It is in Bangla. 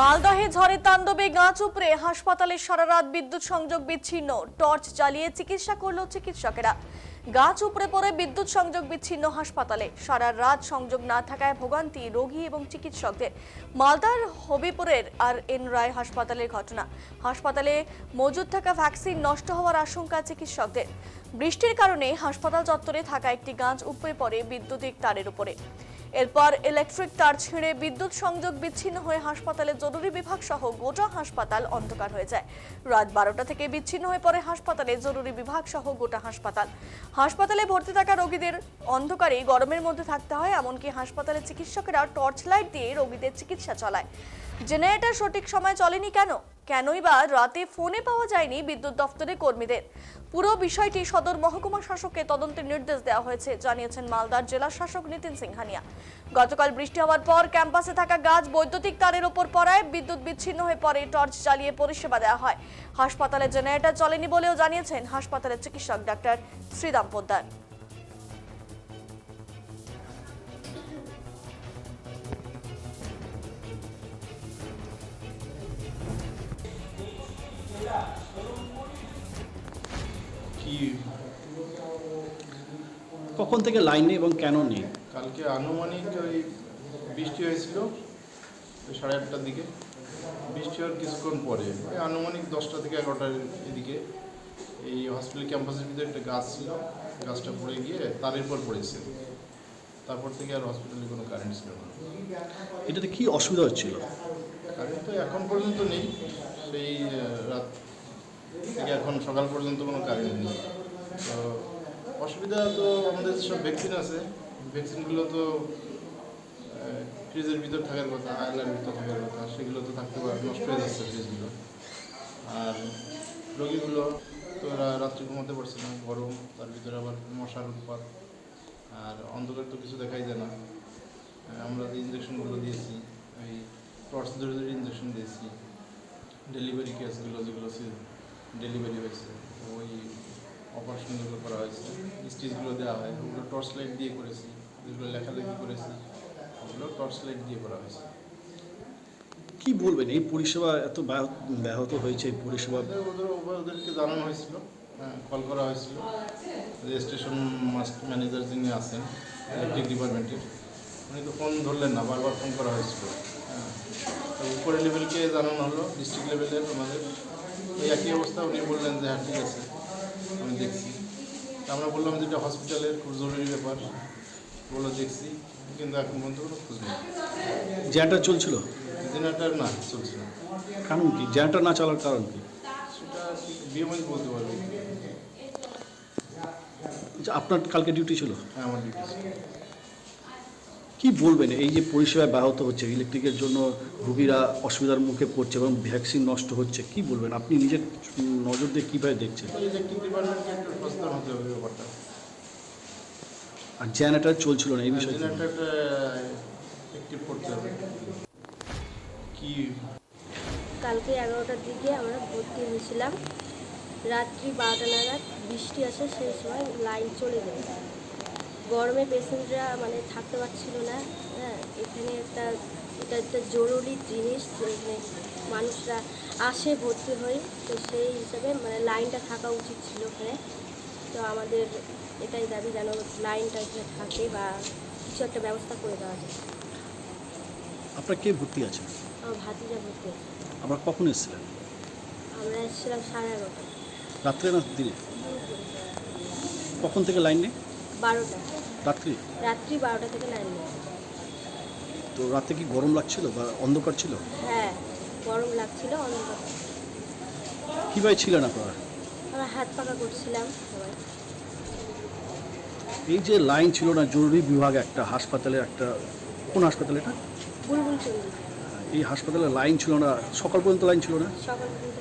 মালদহে ঝড়ে তাণ্ডবে গাছ উপড়ে হাসপাতালে সারা রাত বিদ্যুৎ সংযোগ বিচ্ছিন্ন। টর্চ চালিয়ে চিকিৎসা করল চিকিৎসকেরা। গাছ উপড়ে পড়ে বিদ্যুৎ সংযোগ বিচ্ছিন্ন হাসপাতালে। সারা রাত সংযোগ না থাকায় ভোগান্তি রোগী এবং চিকিৎসকদের। মালদার হবিপুরের আর এন রায় হাসপাতালের ঘটনা। হাসপাতালে মজুদ থাকা ভ্যাকসিন নষ্ট হওয়ার আশঙ্কা চিকিৎসকদের। বৃষ্টির কারণে হাসপাতাল চত্বরে থাকা একটি গাছ উপড়ে পড়ে বিদ্যুতিক তারের উপরে। এরপর ইলেকট্রিক তার ছিঁড়ে বিদ্যুৎ সংযোগ বিচ্ছিন্ন হয়ে হাসপাতালে জরুরি বিভাগ সহ গোটা হাসপাতাল অন্ধকার হয়ে যায়। রাত বারোটা থেকে বিচ্ছিন্ন হয়ে পড়ে হাসপাতালে জরুরি বিভাগ সহ গোটা হাসপাতাল। হাসপাতালে ভর্তি থাকা রোগীদের অন্ধকারে গরমের মধ্যে থাকতে হয়, এমনকি হাসপাতালে চিকিৎসকেরা টর্চ লাইট দিয়ে রোগীদের চিকিৎসা চলায়। জেনারেটর সঠিক সময় চলেনি কেন? কেনই বা রাতে ফোনে পাওয়া যায়নি বিদ্যুৎ দপ্তরের কর্মীদের। পুরো বিষয়টি সদর মহকুমা শাসককে তদন্তের নির্দেশ দেওয়া হয়েছে, জানিয়েছেন মালদার জেলা শাসক নীতিন সিংহানিয়া। গতকাল বৃষ্টি হওয়ার পর ক্যাম্পাসে থাকা গাছ বৈদ্যুতিক তারের ওপর পড়ায় বিদ্যুৎ বিচ্ছিন্ন হয়ে পড়ে, টর্চ জ্বালিয়ে পরিষেবা দেওয়া হয়। হাসপাতালে জেনারেটর চলেনি বলেও জানিয়েছেন হাসপাতালের চিকিৎসক ডাক্তার শ্রীরাম পোদ্দার। কি কখন থেকে লাইন নেই এবং কেন নেই? কালকে আনুমানিক ওই বৃষ্টি হয়েছিল ওই সাড়ে আটটার দিকে। বৃষ্টি হওয়ার কিছুক্ষণ পরে ওই আনুমানিক দশটা থেকে এগারোটার এদিকে এই হসপিটাল ক্যাম্পাসের ভিতরে একটা গাছ ছিল গাছটা পড়ে গিয়ে তারের পর পড়েছে। তারপর থেকে আর হসপিটালে কোনো কারেন্ট ছিল না। এটাতে কী অসুবিধা হচ্ছিল? কারেন্ট তো এখন পর্যন্ত নেই। সেই রাত থেকে এখন সকাল পর্যন্ত কোনো কারেন্ট নেই তো অসুবিধা তো আমাদের সব ভ্যাকসিন আছে। ভ্যাকসিনগুলো তো ফ্রিজের ভিতর থাকার কথা আয়লার ভিতর থাকার কথা, সেগুলো তো থাকতে পারে, নষ্ট হয়ে যাচ্ছে ফ্রিজগুলো আর রোগীগুলো তো রাত্রে ঘুমাতে পারছে না, গরম, তার ভিতরে আবার মশার উৎপাত। আর অন্ধকার তো কিছু দেখাই যায় না। আমরা যে ইঞ্জেকশনগুলো দিয়েছি, ওই টর্চ ধরে ধরে ইঞ্জেকশন দিয়েছি ডেলিভারি কেসগুলো যেগুলো ডেলিভারি হয়েছে। ওই অপারেশনগুলো করা হয়েছে। স্টিচগুলো দেওয়া হয়। ওগুলো টর্চ লাইট দিয়ে করেছি। যেগুলো লেখালেখি করেছি ওগুলো টর্চ লাইট দিয়ে করা হয়েছে। কি বলবেন? এই পরিষেবা এত ব্যাহ- ব্যাহত হয়েছে এই পরিষেবা? ওদের ওদের ওদের- ওদেরকে জানানো হয়েছিল। কল করা হয়েছিল। যে স্টেশন মাস্ট ম্যানেজার যিনি আছেন ইলেকট্রিক ডিপার্টমেন্টের উনি তো ফোন ধরলেন না বারবার ফোন করা হয়েছিল। হ্যাঁ। উপরের লেভেলকে জানানো হলো ডিস্ট্রিক্ট লেভেলের আমাদের। ওই একই অবস্থা উনি বললেন যে হ্যাঁ ঠিক আছে আমি দেখছি। আমরা বললাম যে এটা হসপিটালের খুব জরুরি ব্যাপার। বলে দেখছি। কিন্তু এখন পর্যন্ত কোনো খোঁজ নেই। জেনারেটার চলছিল? জেনারেটার না চলছে না। কারণ কি? জেনারেটার না চলার কারণ কি? সেটা বিএমআই বলতে পারবে। আপনার কালকে ডিউটি ছিল? হ্যাঁ আমার ডিউটি কি বলবেন? এই যে পরিষেবা ব্যাহত হচ্ছে ইলেকট্রিকের জন্য রুগীরা অসুবিধার মুখে পড়ছে এবং ভ্যাকসিন নষ্ট হচ্ছে কি বলবেন? আপনি নিজের নজর দিয়ে কীভাবে দেখছেন? ইলেকট্রিক ডিপার্টমেন্টকে একটু সচেতন হতে হবে ব্যাপারটা। আর জেনারেটার চলছিল না এই বিষয়ে জেনারেটরটা অ্যাক্টিভ করতে হবে। কি? কালকে এগারোটার দিকে আমরা ভর্তি হয়েছিলাম। রাত্রি বারোটা নাগাদ বৃষ্টি আসে সেই সময় লাইন চলে যায়। গরমে পেশেন্টরা মানে থাকতে পারছিল না হ্যাঁ এখানে একটা এটা একটা জরুরি জিনিস যেখানে মানুষরা আসে ভর্তি হয় তো সেই হিসাবে মানে লাইনটা থাকা উচিত ছিল ওখানে। তো আমাদের এটাই দাবি যেন লাইনটা এখানে থাকে বা কিছু একটা ব্যবস্থা করে দেওয়া যায়। আপনার কে ভর্তি আছে? আমার ভাতিজা ভর্তি আছে। আমরা কখন এসেছিলেন আমরা এসেছিলাম সাড়ে এগারোটা রাত্রে না দিনে? কখন থেকে লাইন নেই বারোটা। রাত্রি? রাত্রি বারোটা থেকে লাইন নেই। তো রাতে কি গরম লাগছিল বা অন্ধকার ছিল? হ্যাঁ গরম লাগছিল অন্ধকার। কীভাবে ছিলেন আপনারা? আমরা হাত পাকা করছিলাম সবাই। এই যে লাইন ছিল না জরুরি বিভাগ একটা হাসপাতালে একটা কোন হাসপাতালে এটা? বুলবুল এই হাসপাতালে লাইন ছিল না সকাল পর্যন্ত লাইন ছিল না? সকাল পর্যন্ত